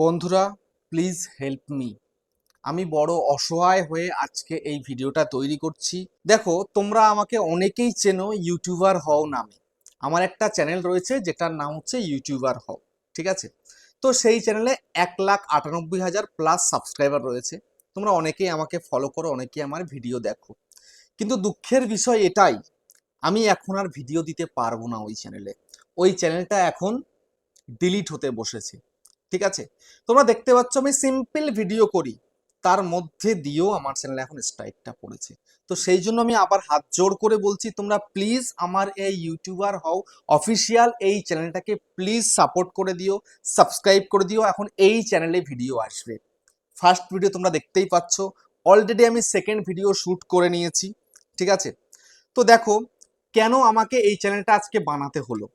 বন্ধুরা please help me আমি বড় অসহায় হয়ে আজকে এই ভিডিওটা তৈরি করছি। দেখো, তোমরা আমাকে অনেকেই চেনো ইউটিউবার হও নামে। আমার একটা চ্যানেল রয়েছে, যেটার নাম হচ্ছে ইউটিউবার হও, ঠিক আছে? তো সেই চ্যানেলে এক লাখ আটানব্বই হাজার প্লাস সাবস্ক্রাইবার রয়েছে। তোমরা অনেকেই আমাকে ফলো করো, অনেকেই আমার ভিডিও দেখো। কিন্তু দুঃখের বিষয় এটাই, আমি এখন আর ভিডিও দিতে পারব না ওই চ্যানেলে। ওই চ্যানেলটা এখন ডিলিট হতে বসেছে। ঠিক আছে? তোমরা দেখতে পাচ্ছ আমি সিম্পল ভিডিও করি। তার মধ্যে দিয়েও আমার চ্যানেলে এখন স্ট্রাইকটা পড়েছে। তো সেই জন্য আমি আবার হাত জোড় করে বলছি, তোমরা প্লিজ আমার এই ইউটিউবার হও। অফিসিয়াল এই চ্যানেলটাকে প্লিজ সাপোর্ট করে দিও সাবস্ক্রাইব করে দিও। এখন এই চ্যানেলে ভিডিও আসবে। ফার্স্ট ভিডিও তোমরা দেখতেই পাচ্ছ। অলরেডি আমি সেকেন্ড ভিডিও শ্যুট করে নিয়েছি। ঠিক আছে? তো দেখো, কেন আমাকে এই চ্যানেলটা আজকে বানাতে হলো?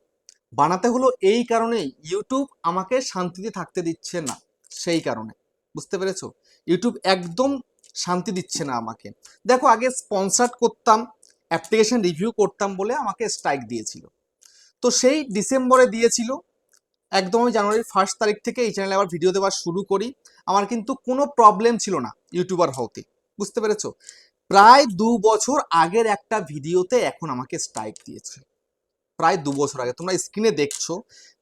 বানাতে হলো এই কারণেই ইউটিউব আমাকে শান্তিতে থাকতে দিচ্ছে না, সেই কারণে। বুঝতে পেরেছ? ইউটিউব একদম শান্তি দিচ্ছে না আমাকে। দেখো, আগে স্পন্সার্ড করতাম অ্যাপ্লিকেশন রিভিউ করতাম বলে আমাকে স্ট্রাইক দিয়েছিল। তো সেই ডিসেম্বরে দিয়েছিল। একদম জানুয়ারির ফার্স্ট তারিখ থেকে এই চ্যানেলে আবার ভিডিও দেওয়া শুরু করি। আমার কিন্তু কোনো প্রবলেম ছিল না ইউটিউবার হতে বুঝতে পেরেছ? প্রায় দু বছর আগের একটা ভিডিওতে এখন আমাকে স্ট্রাইক দিয়েছে। প্রায় দু বছর আগে। তোমরা স্ক্রিনে দেখছ।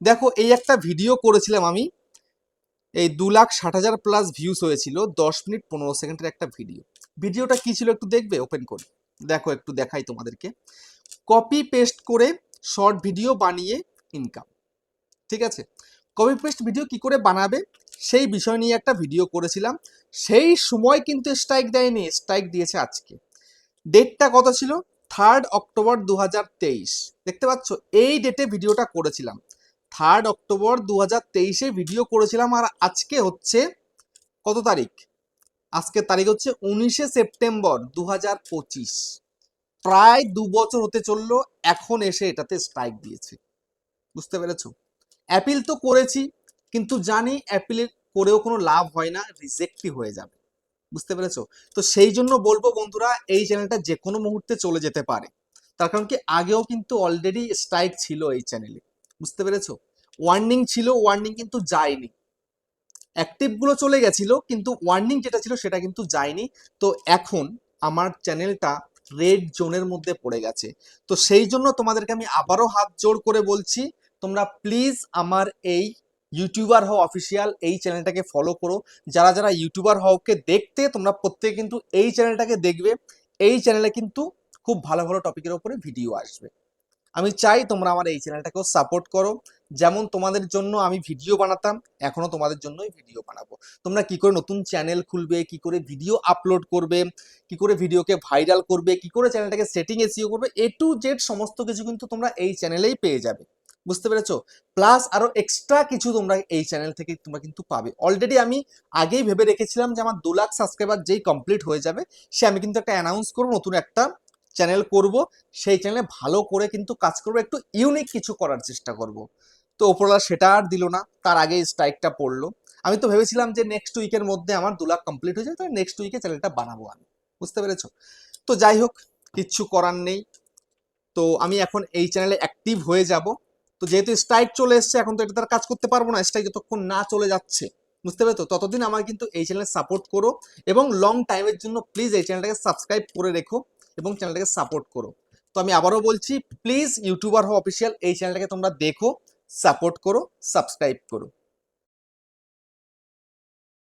দেখো, এই একটা ভিডিও করেছিলাম আমি। এই দু লাখ ষাট হাজার প্লাস ভিউস হয়েছিল দশ মিনিট পনেরো সেকেন্ডের একটা ভিডিও ভিডিওটা কি ছিল একটু দেখবে? ওপেন করে। দেখো, একটু দেখাই তোমাদেরকে। কপি পেস্ট করে শর্ট ভিডিও বানিয়ে ইনকাম ঠিক আছে? কপি পেস্ট ভিডিও কি করে বানাবে? সেই বিষয় নিয়ে একটা ভিডিও করেছিলাম। সেই সময় কিন্তু স্ট্রাইক দেয়নি। স্ট্রাইক দিয়েছে আজকে। ডেটটা কত ছিল? থার্ড অক্টোবর দু হাজার তেইশ। দেখতে পাচ্ছ, এই ডেটে ভিডিওটা করেছিলাম। থার্ড অক্টোবর দু তেইশে ভিডিও করেছিলাম আর আজকে হচ্ছে কত তারিখ? আজকে তারিখ হচ্ছে উনিশে সেপ্টেম্বর দু হাজার পঁচিশ। প্রায় দু বছর হতে চলল, এখন এসে এটাতে স্ট্রাইক দিয়েছে। বুঝতে পেরেছ? অ্যাপিল তো করেছি, কিন্তু জানি অ্যাপিলের করেও কোনো লাভ হয় না রিজেক্টই হয়ে যাবে। বুঝতে পেরেছ? তো সেই জন্য বলব বন্ধুরা, এই চ্যানেলটা যে কোনো মুহূর্তে চলে যেতে পারে। তার কারণ কি, আগেও কিন্তু অলরেডি স্ট্রাইক ছিল এই চ্যানেলে। বুঝতে পেরেছ? ওয়ার্নিং ছিল ওয়ার্নিং কিন্তু যায়নি। অ্যাক্টিভগুলো চলে গেছিল, কিন্তু ওয়ার্নিং যেটা ছিল সেটা কিন্তু যায়নি। তো এখন আমার চ্যানেলটা রেড জোনের মধ্যে পড়ে গেছে। তো সেই জন্য তোমাদেরকে আমি আবারও হাত জোড় করে বলছি, তোমরা প্লিজ আমার এই ইউটিউবার হও অফিসিয়াল এই চ্যানেলটাকে ফলো করো। যারা যারা ইউটিউবার হওকে দেখতে তোমরা প্রত্যেকে কিন্তু এই চ্যানেলটাকে দেখবে। এই চ্যানেলে কিন্তু খুব ভালো ভালো টপিকের উপরে ভিডিও আসবে। আমি চাই তোমরা আমার এই চ্যানেলটাকেও সাপোর্ট করো। যেমন তোমাদের জন্য আমি ভিডিও বানাতাম এখনও তোমাদের জন্যই ভিডিও বানাবো। তোমরা কি করে নতুন চ্যানেল খুলবে, কি করে ভিডিও আপলোড করবে, কি করে ভিডিওকে ভাইরাল করবে, কি করে চ্যানেলটাকে সেটিং এসিও করবে এ টু জেড সমস্ত কিছু কিন্তু তোমরা এই চ্যানেলেই পেয়ে যাবে। বুঝতে পেরেছ? প্লাস আরও এক্সট্রা কিছু তোমরা এই চ্যানেল থেকে তোমরা কিন্তু পাবে। অলরেডি আমি আগেই ভেবে রেখেছিলাম যে আমার দু লাখ সাবস্ক্রাইবার যেই কমপ্লিট হয়ে যাবে, সে আমি কিন্তু একটা অ্যানাউন্স করব, নতুন একটা চ্যানেল করব। সেই চ্যানেলে ভালো করে কিন্তু কাজ করব, একটু ইউনিক কিছু করার চেষ্টা করব। তো ওপরলা সেটা আর দিল না, তার আগে স্ট্রাইকটা পড়ল। আমি তো ভেবেছিলাম যে নেক্সট উইকের মধ্যে আমার দু লাখ কমপ্লিট হয়ে যায়, তাহলে নেক্সট উইকে চ্যানেলটা বানাবো আমি। বুঝতে পেরেছ? তো যাই হোক কিচ্ছু করার নেই। তো আমি এখন এই চ্যানেলে অ্যাক্টিভ হয়ে যাব। তো যেহেতু স্ট্রাইক চলে এসছে, এখন তো এটা তার কাজ করতে পারব না স্ট্রাইক যতক্ষণ না চলে যাচ্ছে, বুঝতে পেরেছ? ততদিন আমার কিন্তু এই চ্যানেল সাপোর্ট করো এবং লং টাইমের জন্য প্লিজ এই চ্যানেলটাকে সাবস্ক্রাইব করে রেখো এবং চ্যানেলটাকে সাপোর্ট করো। তো আমি আবারও বলছি প্লিজ ইউটিউবার হো অফিসিয়াল এই চ্যানেলটাকে তোমরা দেখো সাপোর্ট করো সাবস্ক্রাইব করো।